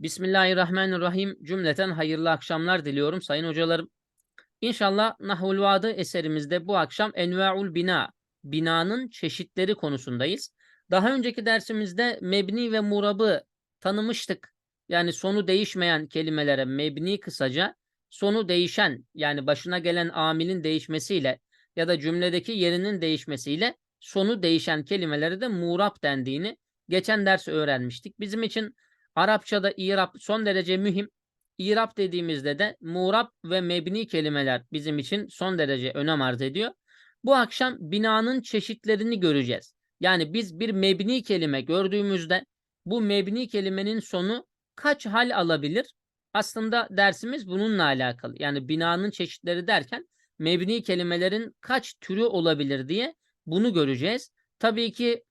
Bismillahirrahmanirrahim. Cümleten hayırlı akşamlar diliyorum sayın hocalarım. İnşallah Nahvul Vadı eserimizde bu akşam Enva'ul Bina, binanın çeşitleri konusundayız. Daha önceki dersimizde mebni ve murabı tanımıştık. Yani sonu değişmeyen kelimelere mebni kısaca, sonu değişen yani başına gelen amilin değişmesiyle ya da cümledeki yerinin değişmesiyle sonu değişen kelimelere de murab dendiğini geçen ders öğrenmiştik. Bizim için Arapçada İrab son derece mühim. İrab dediğimizde de murab ve mebni kelimeler bizim için son derece önem arz ediyor. Bu akşam binanın çeşitlerini göreceğiz. Yani biz bir mebni kelime gördüğümüzde bu mebni kelimenin sonu kaç hal alabilir? Aslında dersimiz bununla alakalı. Yani binanın çeşitleri derken mebni kelimelerin kaç türü olabilir diye bunu göreceğiz. Tabii ki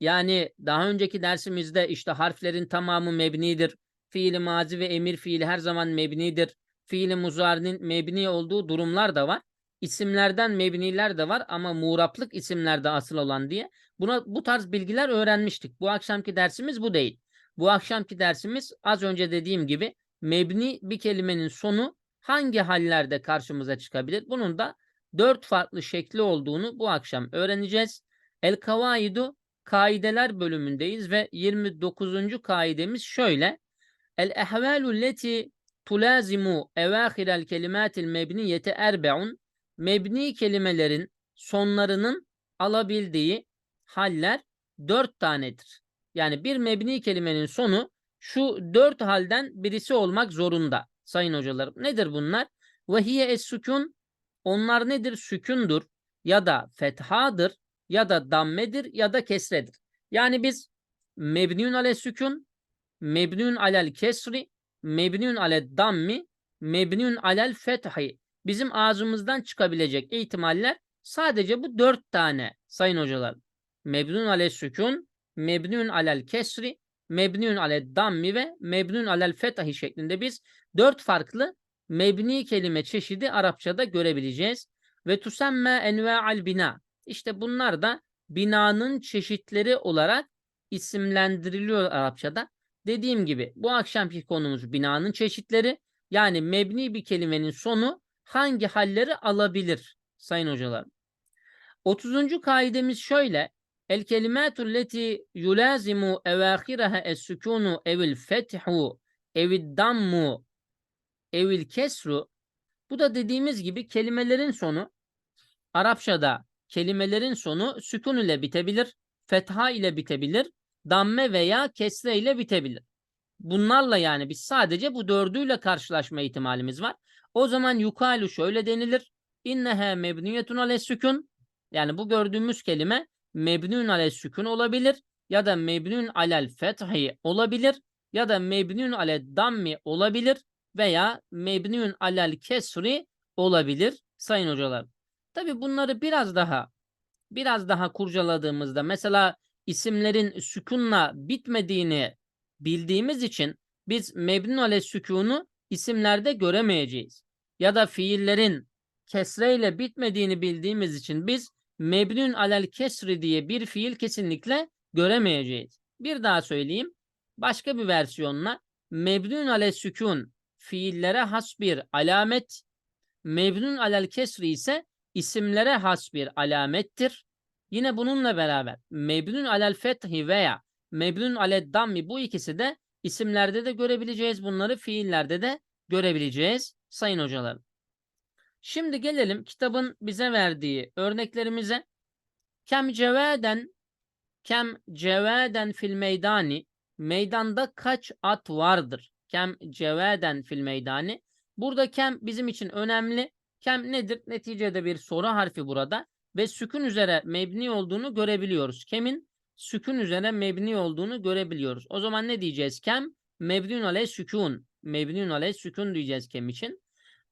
yani daha önceki dersimizde işte harflerin tamamı mebnidir. Fiili mazi ve emir fiili her zaman mebnidir. Fiili muzarinin mebni olduğu durumlar da var. İsimlerden mebniler de var ama muğraplık isimlerde asıl olan diye buna bu tarz bilgiler öğrenmiştik. Bu akşamki dersimiz bu değil. Bu akşamki dersimiz az önce dediğim gibi mebni bir kelimenin sonu hangi hallerde karşımıza çıkabilir? Bunun da dört farklı şekli olduğunu bu akşam öğreneceğiz. El kavaidu kaideler bölümündeyiz ve 29. kaidemiz şöyle. El ehvalu leti tulazimu evâhirel kelimatil mebniyete erbe'un mebni kelimelerin sonlarının alabildiği haller dört tanedir. Yani bir mebni kelimenin sonu şu dört halden birisi olmak zorunda sayın hocalarım. Nedir bunlar? Vehiye es sükun onlar nedir? Sükundur ya da fethadır ya da dammedir ya da kesredir. Yani biz mebniun ale sükun, mebniun alel kesri, mebniun ale dammi, mebniun alel fethi. Bizim ağzımızdan çıkabilecek ihtimaller sadece bu dört tane sayın hocalar. Mebniun ale sükun, mebniun alel kesri, mebniun ale dammi ve mebniun alel fethi şeklinde biz dört farklı mebni kelime çeşidi Arapçada görebileceğiz. Ve tusemme enva'al bina. İşte bunlar da binanın çeşitleri olarak isimlendiriliyor Arapçada. Dediğim gibi bu akşamki konumuz binanın çeşitleri. Yani mebni bir kelimenin sonu hangi halleri alabilir sayın hocalar. 30. kaidemiz şöyle. El kelimatul leti yulazimu evahireha es-sukunu evil fethu evil dammu evil kesru bu da dediğimiz gibi kelimelerin sonu Arapçada kelimelerin sonu sükun ile bitebilir, fetha ile bitebilir, damme veya kesre ile bitebilir. Bunlarla yani biz sadece bu dördüyle karşılaşma ihtimalimiz var. O zaman yukalu şöyle denilir. İnnehe mebniyetun ale sükun. Yani bu gördüğümüz kelime mebnun ale sükun olabilir ya da mebnun alel fethi olabilir ya da mebnun ale dammi olabilir veya mebnun alel kesri olabilir sayın hocalar. Tabi bunları biraz daha biraz daha kurcaladığımızda mesela isimlerin sükunla bitmediğini bildiğimiz için biz mebnun ale sükunu isimlerde göremeyeceğiz. Ya da fiillerin kesreyle bitmediğini bildiğimiz için biz mebnun alel kesri diye bir fiil kesinlikle göremeyeceğiz. Bir daha söyleyeyim. Başka bir versiyonla mebnun ale sükun fiillere has bir alamet, mebnun alel kesri ise isimlere has bir alamettir. Yine bununla beraber mebnun alel fethi veya mebnun alel dammi bu ikisi de isimlerde de görebileceğiz bunları, fiillerde de görebileceğiz sayın hocalarım. Şimdi gelelim kitabın bize verdiği örneklerimize. Kem cevaden kem cevaden fil meydani meydanda kaç at vardır? Kem cevaden fil meydani. Burada kem bizim için önemli. Kem nedir? Neticede bir soru harfi burada ve sükun üzere mebni olduğunu görebiliyoruz. Kemin sükun üzere mebni olduğunu görebiliyoruz. O zaman ne diyeceğiz? Kem mebnun ale sükun. Mebnun ale sükun diyeceğiz kem için.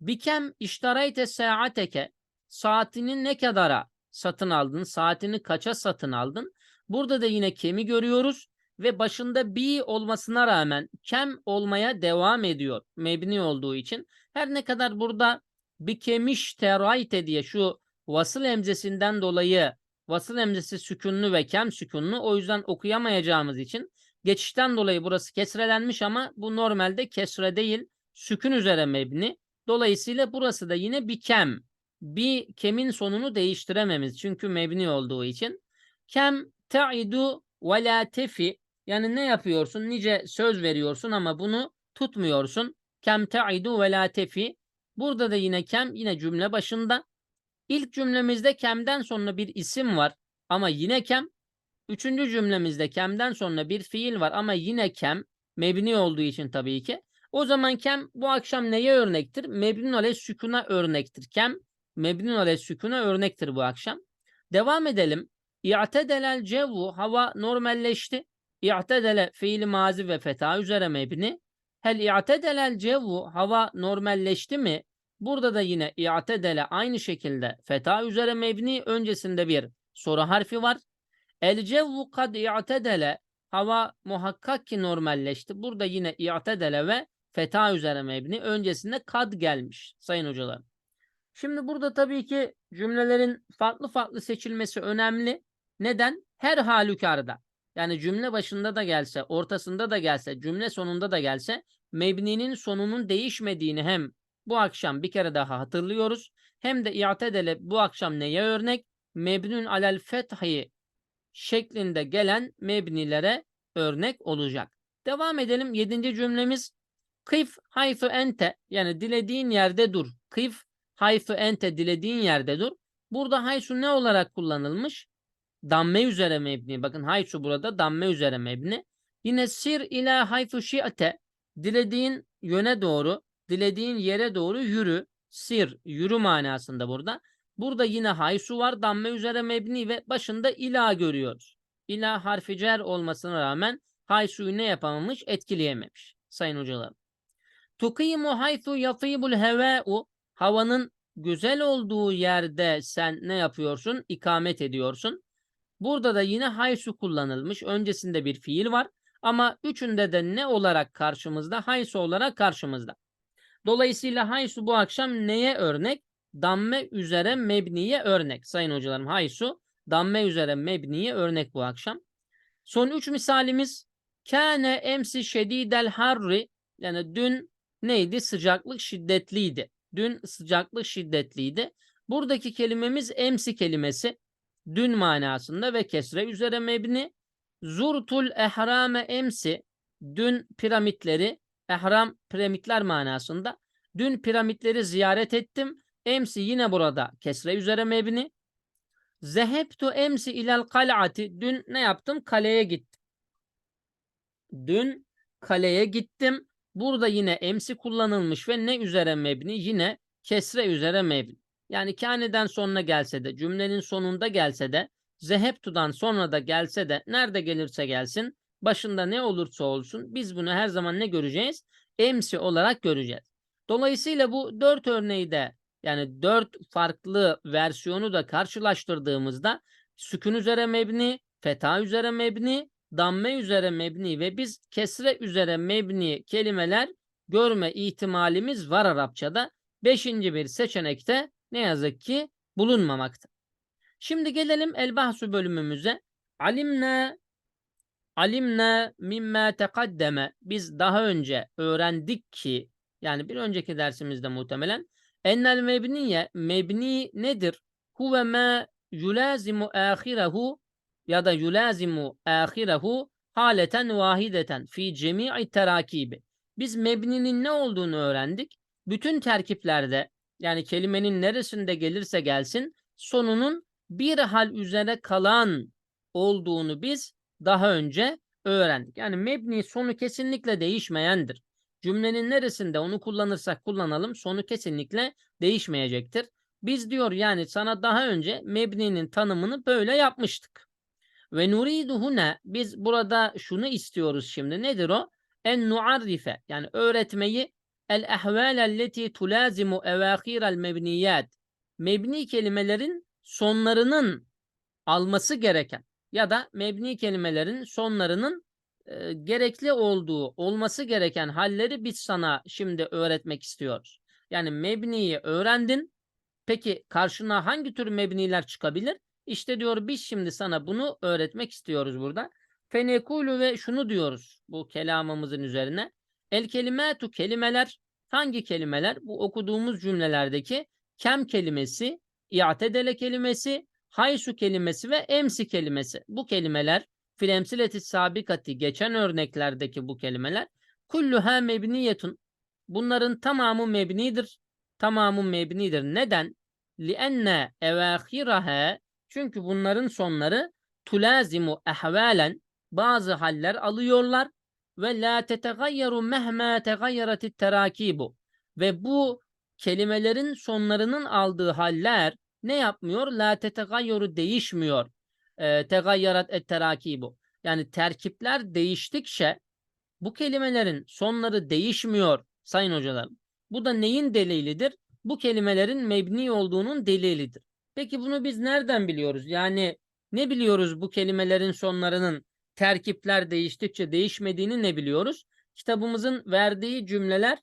Bikem iştarayte saateke. Saatini ne kadara satın aldın? Saatini kaça satın aldın? Burada da yine kemi görüyoruz ve başında bi olmasına rağmen kem olmaya devam ediyor mebni olduğu için. Her ne kadar burada bikemiş terayte diye şu vasıl emzesinden dolayı vasıl emzesi sükunlu ve kem sükunlu o yüzden okuyamayacağımız için Geçişten dolayı burası kesrelenmiş ama bu normalde kesre değil, sükun üzere mebni. Dolayısıyla burası da yine bir kem. Bir kemin sonunu değiştirememiz. Çünkü mebni olduğu için. Kem ta'idu ve la tefi. Yani ne yapıyorsun? Nice söz veriyorsun ama bunu tutmuyorsun. Kem ta'idu ve la tefi. Burada da yine kem yine cümle başında. İlk cümlemizde kemden sonra bir isim var ama yine kem. Üçüncü cümlemizde kemden sonra bir fiil var ama yine kem. Mebni olduğu için tabii ki. O zaman kem bu akşam neye örnektir? Mebnun ale sükuna örnektir. Kem mebnun ale sükuna örnektir bu akşam. Devam edelim. İ'tedelel cevvu hava normalleşti. İ'tedele fiili mazi ve feta üzere mebni. Hel i'tedelel cevvu hava normalleşti mi? Burada da yine i'tedele aynı şekilde feta üzere mebni. Öncesinde bir soru harfi var. El cevvu kad i'tedele hava muhakkak ki normalleşti. Burada yine i'tedele ve feta üzere mebni. Öncesinde kad gelmiş sayın hocalar. Şimdi burada tabii ki cümlelerin farklı farklı seçilmesi önemli. Neden? Her halükarda. Yani cümle başında da gelse, ortasında da gelse, cümle sonunda da gelse mebninin sonunun değişmediğini hem bu akşam bir kere daha hatırlıyoruz. Hem de i'tedele bu akşam neye örnek? Mebnun alel fethi şeklinde gelen mebnilere örnek olacak. Devam edelim. Yedinci cümlemiz Kıf haythu ente yani dilediğin yerde dur. Kıf haythu ente dilediğin yerde dur. Burada haysu ne olarak kullanılmış? Damme üzere mebni. Bakın haysu burada damme üzere mebni. Yine sir ila haythu şi'te dilediğin yöne doğru, dilediğin yere doğru yürü. Sir, yürü manasında burada. Burada yine haysu var, damme üzere mebni ve başında ila görüyoruz. İla harfi cer olmasına rağmen haysuyu ne yapamamış? Etkileyememiş. Sayın hocalarım. Tukimu haythu yatibul hevâ'u havanın güzel olduğu yerde sen ne yapıyorsun? İkamet ediyorsun. Burada da yine haysu kullanılmış. Öncesinde bir fiil var. Ama üçünde de ne olarak karşımızda? Haysu olarak karşımızda. Dolayısıyla haysu bu akşam neye örnek? Damme üzere mebniye örnek. Sayın hocalarım haysu damme üzere mebniye örnek bu akşam. Son üç misalimiz kâne emsi şedidel harri yani dün neydi? Sıcaklık şiddetliydi. Dün sıcaklık şiddetliydi. Buradaki kelimemiz emsi kelimesi. Dün manasında ve kesre üzere mebni. Zurtul ehrame emsi. Dün piramitleri, ehram piramitler manasında. Dün piramitleri ziyaret ettim. Emsi yine burada kesre üzere mebni. Zehebtu emsi ilel kal'ati. Dün ne yaptım? Kaleye gittim. Dün kaleye gittim. Burada yine emsi kullanılmış ve ne üzere mebni? Yine kesre üzere mebni. Yani kaneden sonra gelse de, cümlenin sonunda gelse de, zehebtu'dan sonra da gelse de, nerede gelirse gelsin, başında ne olursa olsun, biz bunu her zaman ne göreceğiz? Emsi olarak göreceğiz. Dolayısıyla bu dört örneği de, yani dört farklı versiyonu da karşılaştırdığımızda, sükun üzere mebni, feta üzere mebni, damme üzere mebni ve biz kesre üzere mebni kelimeler görme ihtimalimiz var Arapçada. Beşinci bir seçenekte ne yazık ki bulunmamakta. Şimdi gelelim el-bahsu bölümümüze. Alimne alimne mimme tekaddeme biz daha önce öğrendik ki yani bir önceki dersimizde muhtemelen ennel mebniye mebni nedir? Huve ma yulazimu ahirehu ya da yulazimu ahirehu haleten vahideten fi cemi'i terakibi. Biz mebninin ne olduğunu öğrendik. Bütün terkiplerde yani kelimenin neresinde gelirse gelsin sonunun bir hal üzere kalan olduğunu biz daha önce öğrendik. Yani mebni sonu kesinlikle değişmeyendir. Cümlenin neresinde onu kullanırsak kullanalım sonu kesinlikle değişmeyecektir. Biz diyor yani sana daha önce mebninin tanımını böyle yapmıştık. Ve nuridu huna biz burada şunu istiyoruz şimdi. Nedir o? En nuarrife yani öğretmeyi el ehval elleti tulazimu evâkîrel mebniyat. Mebni kelimelerin sonlarının alması gereken ya da mebni kelimelerin sonlarının e, gerekli olduğu, olması gereken halleri biz sana şimdi öğretmek istiyoruz. Yani mebniyi öğrendin. Peki karşına hangi tür mebniler çıkabilir? İşte diyor biz şimdi sana bunu öğretmek istiyoruz burada. Fenekulu ve şunu diyoruz bu kelamımızın üzerine. El kelimatu kelimeler hangi kelimeler? Bu okuduğumuz cümlelerdeki kem kelimesi, i'tedele kelimesi, haysu kelimesi ve emsi kelimesi. Bu kelimeler filemsileti sabikati geçen örneklerdeki bu kelimeler kulluha mebniyetun. Bunların tamamı mebnidir. Tamamı mebnidir. Neden? Lienne evahiraha çünkü bunların sonları tulazimu ehvalen bazı haller alıyorlar ve la tetegayyeru mehma tegayyeretit terakibu ve bu kelimelerin sonlarının aldığı haller ne yapmıyor? La tetegayyeru değişmiyor. E, tegayyerat et terakibu. Yani terkipler değiştikçe bu kelimelerin sonları değişmiyor sayın hocalarım. Bu da neyin delilidir? Bu kelimelerin mebni olduğunun delilidir. Peki bunu biz nereden biliyoruz? Yani ne biliyoruz bu kelimelerin sonlarının terkipler değiştikçe değişmediğini ne biliyoruz? Kitabımızın verdiği cümleler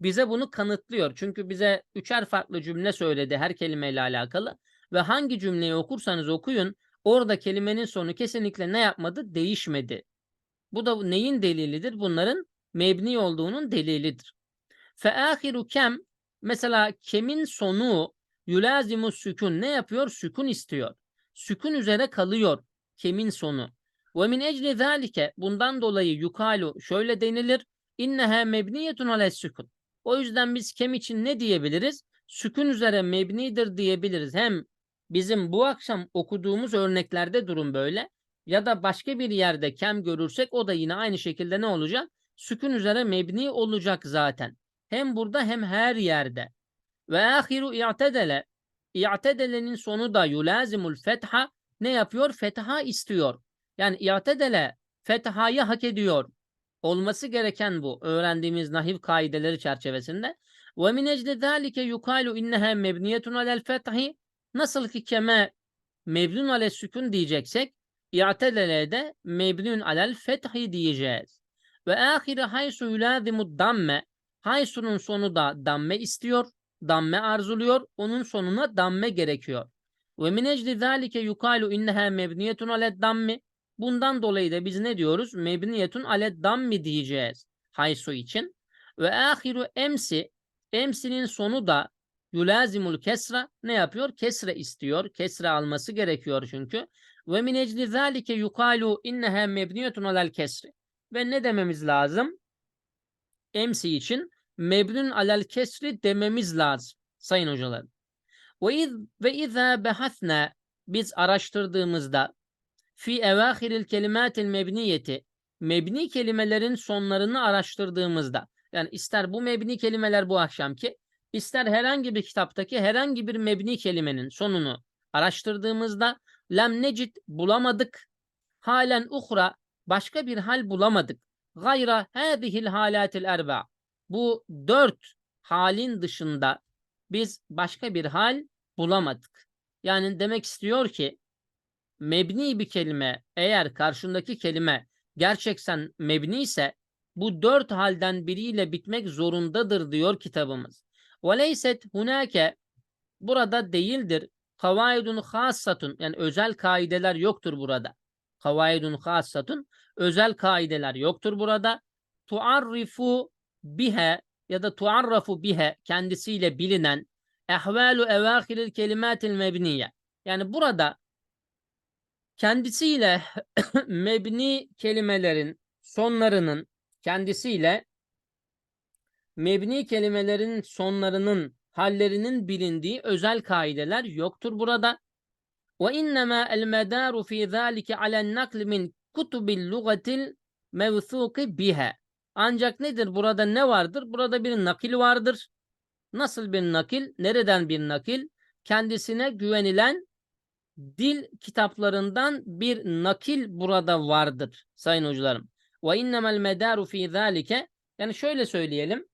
bize bunu kanıtlıyor. Çünkü bize üçer farklı cümle söyledi her kelimeyle alakalı ve hangi cümleyi okursanız okuyun orada kelimenin sonu kesinlikle ne yapmadı? Değişmedi. Bu da neyin delilidir? Bunların mebni olduğunun delilidir. Fe kem mesela kemin sonu yulazimu sükun ne yapıyor? Sükun istiyor. Sükun üzere kalıyor kemin sonu. Ve min ecli zalike bundan dolayı yukalu şöyle denilir. İnneha mebniyetun ale sükun. O yüzden biz kem için ne diyebiliriz? Sükun üzere mebnidir diyebiliriz. Hem bizim bu akşam okuduğumuz örneklerde durum böyle ya da başka bir yerde kem görürsek o da yine aynı şekilde ne olacak? Sükun üzere mebni olacak zaten. Hem burada hem her yerde. Ve ahiru i'tedele. İ'tedelenin sonu da yulazimul fetha ne yapıyor? Fetha istiyor. Yani i'tedele fethayı hak ediyor. Olması gereken bu. Öğrendiğimiz nahiv kaideleri çerçevesinde. Ve min ecli zâlike yukalu inneha mebniyetun alel fethi. Nasıl ki keme mebnun ale sükun diyeceksek i'tedelede mebnun alel fethi diyeceğiz. Ve ahiri haysu yulazimu damme. Haysu'nun sonu da damme istiyor. Damme arzuluyor. Onun sonuna damme gerekiyor. Ve min ecli zâlike yukalu inneha mebniyetun alel dammi. Bundan dolayı da biz ne diyoruz? Mebniyetun ale dammi diyeceğiz. Haysu için. Ve ahiru emsi. Emsinin sonu da yulazimul kesra ne yapıyor? Kesre istiyor. Kesre alması gerekiyor çünkü. Ve min ecli zalike yukalu inneha mebniyetun alel kesri. Ve ne dememiz lazım? Emsi için mebnun alel kesri dememiz lazım. Sayın hocalarım. Ve, iz, ve izâ behathna biz araştırdığımızda fi evâhiril kelimatil mebniyeti. Mebni kelimelerin sonlarını araştırdığımızda yani ister bu mebni kelimeler bu akşamki ister herhangi bir kitaptaki herhangi bir mebni kelimenin sonunu araştırdığımızda lem necid bulamadık halen uhra başka bir hal bulamadık. Gayra hadihil halatil erba bu dört halin dışında biz başka bir hal bulamadık. Yani demek istiyor ki mebni bir kelime eğer karşındaki kelime gerçekten mebni ise bu dört halden biriyle bitmek zorundadır diyor kitabımız. Veleyset hunake burada değildir. Kavaidun hassatun yani özel kaideler yoktur burada. Kavaidun hassatun özel kaideler yoktur burada. Tuarrifu bihe ya da tuarrafu bihe kendisiyle bilinen ehvalu evâhiril kelimatil mebniye. Yani burada kendisiyle mebni kelimelerin sonlarının kendisiyle mebni kelimelerin sonlarının hallerinin bilindiği özel kaideler yoktur burada. Ve innema el medaru fi zalike alen nakl min kutubil lugatil mevthuki biha. Ancak nedir? Burada ne vardır? Burada bir nakil vardır. Nasıl bir nakil? Nereden bir nakil? Kendisine güvenilen dil kitaplarından bir nakil burada vardır sayın hocalarım. Ve innemel medaru fi zalike yani şöyle söyleyelim.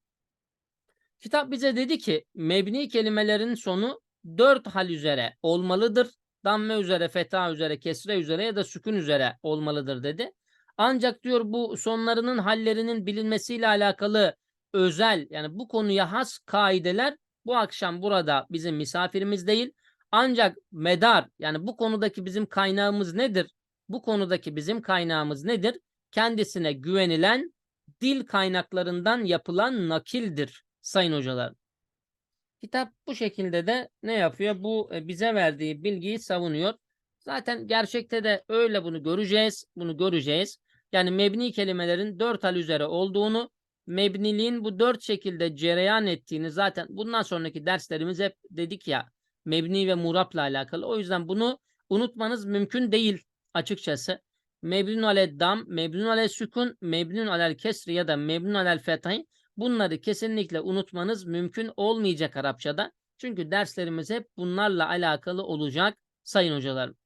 Kitap bize dedi ki mebni kelimelerin sonu dört hal üzere olmalıdır. Damme üzere, feta üzere, kesre üzere ya da sükun üzere olmalıdır dedi. Ancak diyor bu sonlarının hallerinin bilinmesiyle alakalı özel yani bu konuya has kaideler bu akşam burada bizim misafirimiz değil. Ancak medar yani bu konudaki bizim kaynağımız nedir? Bu konudaki bizim kaynağımız nedir? Kendisine güvenilen dil kaynaklarından yapılan nakildir sayın hocalar. Kitap bu şekilde de ne yapıyor? Bu e, bize verdiği bilgiyi savunuyor. Zaten gerçekte de öyle bunu göreceğiz. Bunu göreceğiz. Yani mebni kelimelerin dört hal üzere olduğunu, mebniliğin bu dört şekilde cereyan ettiğini zaten bundan sonraki derslerimiz hep dedik ya mebni ve murapla alakalı. O yüzden bunu unutmanız mümkün değil açıkçası. Mebnun ale dam, mebnun ale sükun, mebnun alel kesri ya da mebnun alel fethi bunları kesinlikle unutmanız mümkün olmayacak Arapçada. Çünkü derslerimiz hep bunlarla alakalı olacak sayın hocalarım.